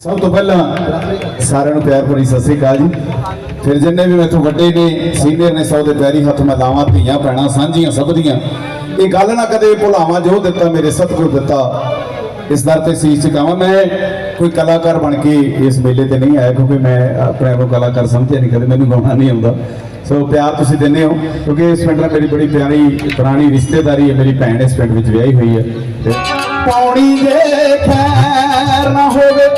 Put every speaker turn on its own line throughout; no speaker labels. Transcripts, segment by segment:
ਸਭ ਤੋਂ ਪਹਿਲਾਂ ਸਾਰਿਆਂ ਨੂੰ ਪਿਆਰ ਭਰੀ ਸਤਿ ਸ੍ਰੀ ਅਕਾਲ ਜੀ। ਫਿਰ ਜਿੰਨੇ ਵੀ ਮੈਥੋਂ ਵੱਡੇ ਨੇ ਸੀਨੀਅਰ ਨੇ, ਸਭ ਦੇ ਪੈਰੀ ਹੱਥ ਮੈਂ ਲਾਵਾਂ, ਧੀਆਂ, ਭੈਣਾਂ, ਸਾਂਝੀਆਂ, ਸਭ ਦੀਆਂ। ਇਹ ਗੱਲ ਨਾ ਕਦੇ ਭੁਲਾਵਾਂ, ਜੋ ਦਿੱਤਾ ਮੇਰੇ ਸਤਿਗੁਰ ਦਿੱਤਾ, ਇਸ ਦਰ ਤੇ ਸੀਸ ਝੁਕਾਵਾਂ ਮੈਂ ਕੋਈ ਕਲਾਕਾਰ ਬਣ ਕੇ ਇਸ ਮੇਲੇ ਤੇ ਨਹੀਂ ਆਇਆ, ਕਿਉਂਕਿ ਮੈਂ ਆਪਣੇ ਆਪ ਨੂੰ ਕਲਾਕਾਰ ਸਮਝਿਆ ਨਹੀਂ, ਕਦੇ ਮੈਨੂੰ ਗਾਉਣਾ ਨਹੀਂ ਆਉਂਦਾ। ਸੋ ਪਿਆਰ ਤੁਸੀਂ ਦਿੰਦੇ ਹੋ, ਕਿਉਂਕਿ ਇਸ ਪਿੰਡ ਨਾਲ ਮੇਰੀ ਬੜੀ ਪਿਆਰੀ ਪੁਰਾਣੀ ਰਿਸ਼ਤੇਦਾਰੀ ਹੈ, ਮੇਰੀ ਭੈਣ ਇਸ ਪਿੰਡ ਵਿੱਚ ਵਿਆਹੀ ਹੋਈ ਹੈ। ਤੇ ਪੌਣੀ ਦੇ ਖੈਰ ਨਾ ਹੋਵੇ।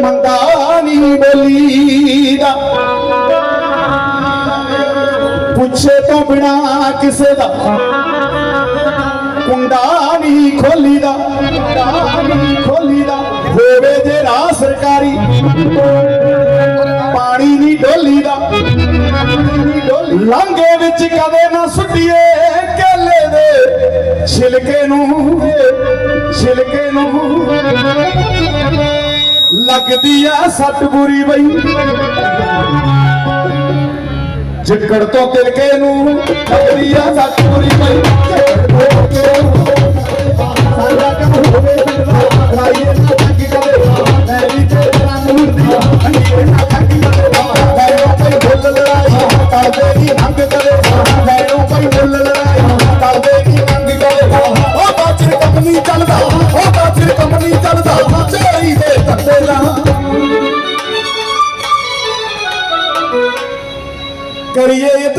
ਮੰਦਾ ਨਹੀਂ ਬੋਲੀਦਾ। ਪੁੱਛੇ ਤੋਂ ਬਿਨਾ ਕਿਸੇ ਦਾ। ਕੁੰਡਾ ਨਹੀਂ ਖੋਲੀਦਾ। ਕੁੰਡਾ ਨਹੀਂ ਖੋਲੀਦਾ। ਹੋਵੇ ਜੇ ਰਾਹ ਸਰਕਾਰੀ। ਪਾਣੀ ਨਹੀਂ ਡੋਲੀਦਾ। ਲਾਂਗੇ ਵਿੱਚ ਕਦੇ ਨਾ ਸੁੱਟੀਏ। ਕੇਲੇ ਦੇ ਛਿਲਕੇ ਨੂੰ ਛਿਲਕੇ ਨੂੰ ਲੱਗਦੀ ਆ ਸੱਟ ਬੁਰੀ ਬਈ। ਚਿੱਕੜ ਤੋਂ ਤਿਲਕੇ ਨੂੰ ਲੱਗਦੀ ਆ ਸੱਟ ਬੁਰੀ ਬਈ। ਸਾਡਾ ਕੰਮ ਹੋਵੇ ਬਿਲਵਾ ਰਾਈਏ ਨਾ ਤੱਕ ਕਦੇ ਮੈਰੀ ਤੇ ਤੇਰਾ ਮੂਰਤੀ ਅੰਡੀਏ ਨਾ ਤੱਕ ਕਦੇ ਮੈਰੋਂ ਕੋਈ ਭੁੱਲ ਲੜਾਈ ਕਰਦੇ ਦੀ ਰੰਗ ਕਦੇ ਮੈਰੋਂ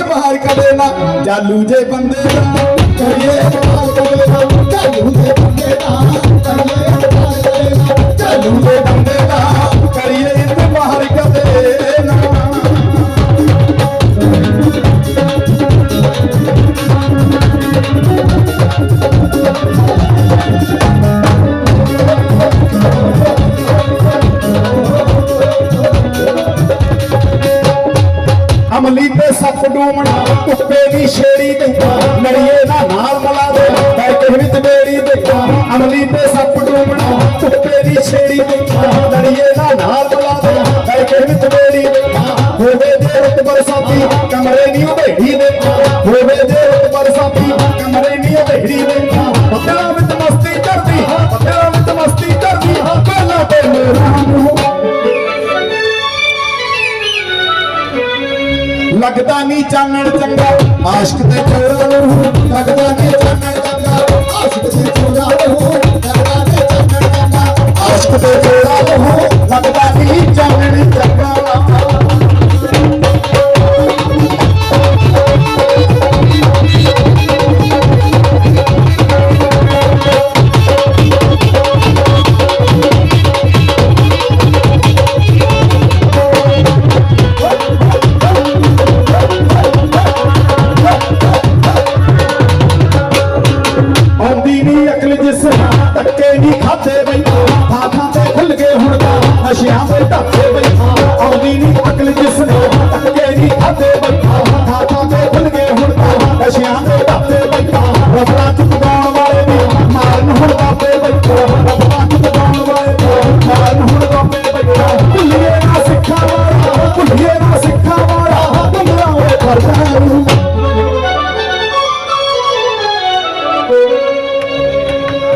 ਕਰੀਏ ਇਤਬਾਰ ਕਦੇ ਨਾ, ਜਾਲੂ ਜੇ ਬੰਦੇ ਦਾ ਕਰੀਏ ਇਤਬਾਰ ਕਦੇ ਨਾ ਜਾਲੂ ਜੇ ਬੰਦੇ ਦਾ ਕਰੀਏ ਇਤਬਾਰ ਕਦੇ ਨਾ ਜਾਲੂ ਜੇ ਸੱਪ ਕੁੱਤੇ ਦੀ ਛੇੜੀ ਤੇ ਲੜੀਏ ਨਾ ਨਾਲ ਮਲਾ ਦੇ ਬੈਠੇ ਵਿੱਚ ਬੇੜੀ ਤੇ ਅਮਲੀ ਤੇ ਸੱਪ ਡੂਮਣਾ ਕੁੱਤੇ ਦੀ ਛੇੜੀ ਤੇ ਲੜੀਏ ਨਾ ਨਾਲ ਮਲਾ ਦੇ ਬੈਠੇ ਵਿੱਚ ਬੇੜੀ ਤੇ ਹੋਵੇ ਜੇ ਰੁੱਤ ਬਰਸਾਤੀ ਕਮਰੇ ਨਹੀਂ ਉਭੇੜੀ ਦੇ ਲੱਗਦਾ ਨਹੀਂ ਚਾਨਣ ਚੰਗਾ। ਆਸ਼ਕ ਤੇ ਚੋਰਾ ਨੂੰ ਲੱਗਦਾ ਨਹੀਂ ਚਾਨਣ ਚੰਗਾ। ਆਸ਼ਕ ਤੇ ਚੋਰਾ ਨੂੰ ਲੱਗਦਾ ਨਹੀਂ ਚਾਨਣ ਚੰਗਾ। ਆਸ਼ਕ ਤੇ ਚੋਰਾ ਨੂੰ ਲੱਗਦਾ ਨਹੀਂ ਚਾਨਣ ਚੰਗਾ।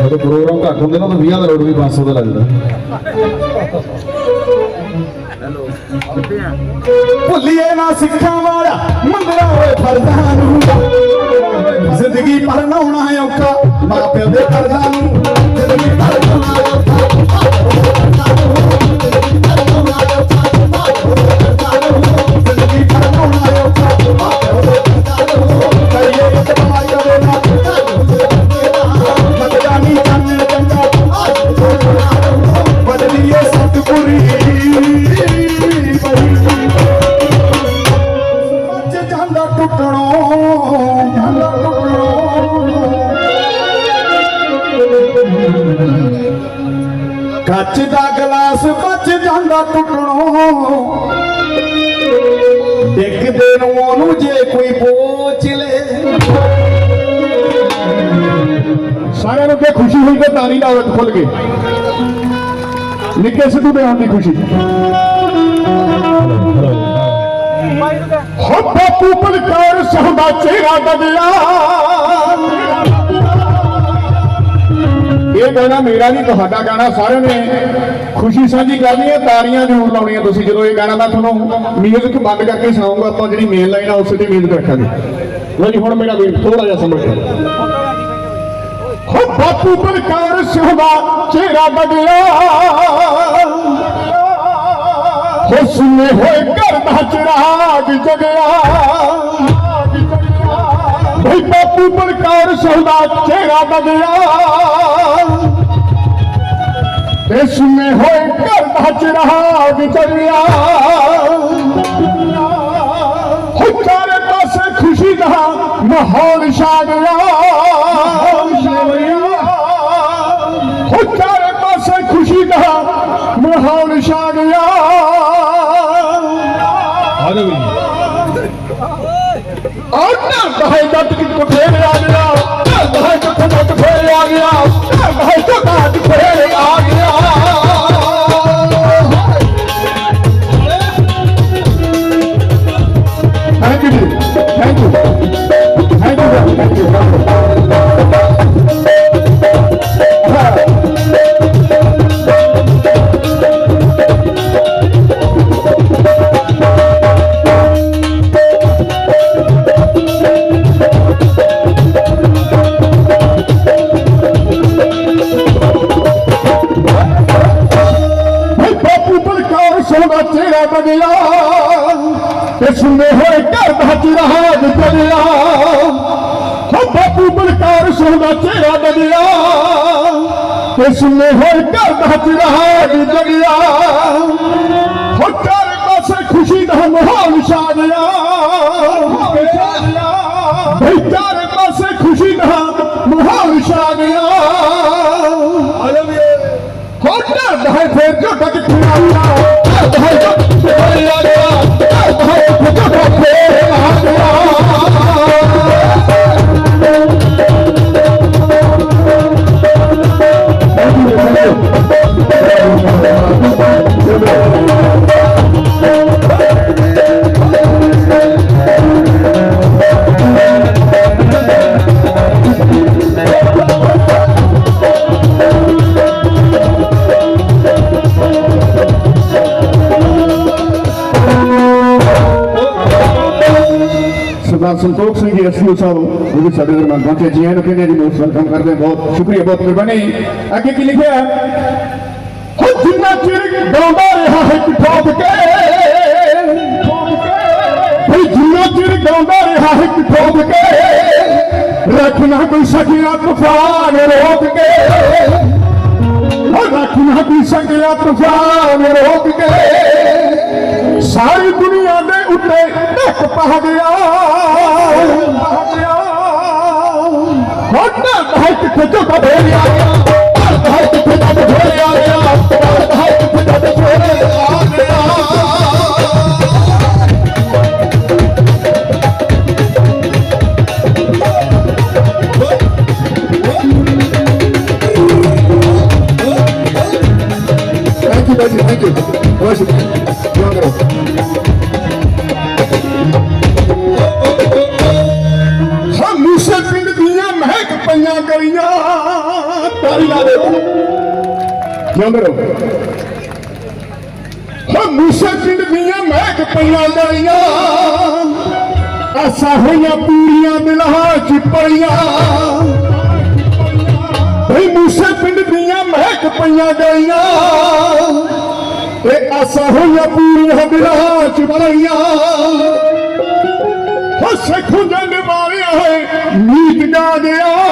ਜਦੋਂ ਪ੍ਰੋਗਰਾਮ ਘੱਟ ਹੁੰਦੇ ਨਾ ਤਾਂ 20 ਦਾ ਰੋਡ ਵੀ 500 ਦਾ ਲੱਗਦਾ। ਭੁੱਲੀਏ ਨਾ ਸਿੱਖਾਂ ਵਾਲਾ ਮੰਦਰਾ ਹੋਏ ਫਰਜ਼ਾਂ ਨੂੰ। ਜ਼ਿੰਦਗੀ ਪਰ ਲਾਉਣਾ ਹੈ ਔਖਾ ਮਾਂ ਪਿਓ ਦੇ ਕਰਜ਼ਾਂ ਨੂੰ। ਜ਼ਿੰਦਗੀ ਪਰ ਟੁੱਟਣੋਂ ਡਿੱਗਦੇ ਨੂੰ ਉਹਨੂੰ ਜੇ ਕੋਈ ਪੋਚ ਲੈ।
ਸਾਰਿਆਂ ਨੂੰ ਕਿ ਖੁਸ਼ੀ ਹੋਈ ਤੇ ਤਾਲੀ ਲਾਓ ਇੱਕ ਖੁੱਲ ਕੇ ਨਿੱਕੇ ਸਿੱਧੂ ਦੇ ਆਉਣ ਦੀ ਖੁਸ਼ੀ। ਹੋ ਬਾਪੂ ਬਲਕਾਰ ਸਿੰਘ ਦਾ ਚਿਹਰਾ ਬਦਲਿਆ। ਇਹ ਗਾਣਾ ਮੇਰਾ ਨਹੀਂ, ਤੁਹਾਡਾ ਗਾਣਾ ਸਾਰਿਆਂ ਨੇ ਖੁਸ਼ੀ ਸਾਂਝੀ ਕਰਨੀ ਹੈ ਤਾਰੀਆਂ ਜ਼ਰੂਰ ਲਾਉਣੀਆਂ ਤੁਸੀਂ। ਜਦੋਂ ਇਹ ਗਾਣਾ ਮੈਂ ਤੁਹਾਨੂੰ ਮਿਊਜ਼ਿਕ ਬੰਦ ਕਰਕੇ ਸੁਣਾਉਂਗਾ, ਆਪਾਂ ਜਿਹੜੀ ਮੇਨ ਲਾਈਨ ਆ, ਉਸੇ ਦੀ ਮਿਊਜ਼ਿਕ ਰੱਖਾਂਗੇ। ਲਓ ਜੀ, ਹੁਣ ਮੇਰਾ ਵੀਰ ਥੋੜਾ ਜਿਹਾ ਸਮਝ ਹੋ। ਬਾਪੂ ਬਲਕਾਰ ਸਿੰਘ ਚਿਹਰਾ ਬਦਲਿਆ। ਹੋ ਹੋਏ ਘਰ ਦਾ ਚਿਰਾਗ ਜਗਿਆ। ਭਈ ਬਾਪੂ ਬਲਕਾਰ ਸਿੰਘ ਚਿਹਰਾ ਬਦਲਿਆ। ਤੇ ਸੁਨੇ ਹੋਏ ਘਰ ਦਾ ਚਿਰਾਗ ਜਗਿਆ ਹੋ ਪਾਸੇ ਖੁਸ਼ੀ ਦਾ ਮਾਹੌਲ ਛਾ ਗਿਆ ਹੋ ਪਾਸੇ ਖੁਸ਼ੀ ਦਾ ਮਾਹੌਲ ਛਾ ਗਿਆ ਆਟਾ ਬਹਾਈ ਦੱਤ ਫੇਰ ਆ ਗਿਆ। ਬਹਾਈ ਦੱਤ ਫੇਰ ਆ ਗਿਆ। ਬਹਾਈ ਦੱਤ ਫੇਰ ਆ ਗਿਆ। ਤੇ ਸੁਣੇ ਹੋਏ ਘਰ ਦਾ ਚਿਰਾਗ ਜਲਿਆ ਹੋ ਬਾਪੂ ਬਲਕਾਰ ਸੋਨਾ ਚਿਹਰਾ ਬਦਲਿਆ। ਤੇ ਸੁਣੇ ਹੋਏ ਘਰ ਦਾ ਚਿਰਾਗ ਜਲਿਆ ਹੋ ਚਾਰੇ ਪਾਸੇ ਖੁਸ਼ੀ ਦਾ ਮਾਹੌਲ ਛਾ ਗਿਆ ਭਾਈ ਪਾਸੇ ਖੁਸ਼ੀ ਦਾ ਮਾਹੌਲ ਛਾ ਗਿਆ ਹੋਟਾ ਦਹਾਈ ਫੇਰ ਝੋਟਾ ਕਿੱਥੇ ਆ ਗਿਆ ਦਹਾਈ ਝੋਟਾ ਫੇਰ ਆ ਗਿਆ ਸੰਤੋਖ ਸਿੰਘ ਜੀ ਐਸਪੀਓ ਸਾਹਿਬ ਉਹ ਵੀ ਸਾਡੇ ਦਰਮਿਆਨ ਪਹੁੰਚੇ ਜੀ ਇਹਨੂੰ ਕਹਿੰਦੇ ਜੀ ਮੋਸਟ ਵੈਲਕਮ ਕਰਦੇ ਹਾਂ। ਬਹੁਤ ਸ਼ੁਕਰੀਆ ਬਹੁਤ ਮਿਹਰਬਾਨੀ ਅੱਗੇ ਕੀ ਲਿਖਿਆ ਹੈ? ਹੋ ਜਿੰਨਾ ਚਿਰ ਗਾਉਂਦਾ ਰਿਹਾ ਹੈ ਠੋਕ ਕੇ ਭਈ ਜਿੰਨਾ ਚਿਰ ਗਾਉਂਦਾ ਰਿਹਾ ਹੈ ਠੋਕ ਕੇ ਰੱਖਣਾ ਕੋਈ ਸਕਿਆ ਤੂਫਾਨ ਰੋਕ ਕੇ ਹੋ ਰੱਖਣਾ ਕੋਈ ਸਕਿਆ ਤੂਫਾਨ ਰੋਕ ਕੇ भारत खुद का भेड़िया भारत खुद का भेड़िया ਮਹਿਕ ਪਈਆਂ ਗਲੀਆਂ ਦੇ ਜਿਉਂਦੇ ਰਹੋ ਹਾਂ ਪਿੰਡ ਦੀਆਂ ਮਹਿਕ ਪਈਆਂ ਗਲੀਆਂ ਆਸਾ ਹੋਈਆਂ ਪੂਰੀਆਂ ਦਿਲਾਂ ਚ ਪਈਆਂ ਭਈ ਮੂਸੇ ਪਿੰਡ ਦੀਆਂ ਮਹਿਕ ਪਈਆਂ ਗਈਆਂ ਤੇ ਆਸਾ ਹੋਈਆਂ ਪੂਰੀਆਂ ਦਿਲਾਂ ਚ ਪਈਆਂ ਹੋ ਸਿੱਖ ਜੰਗ ਮਾਰਿਆ ਹੈ ਮੀਤ ਗਾ ਗਿਆ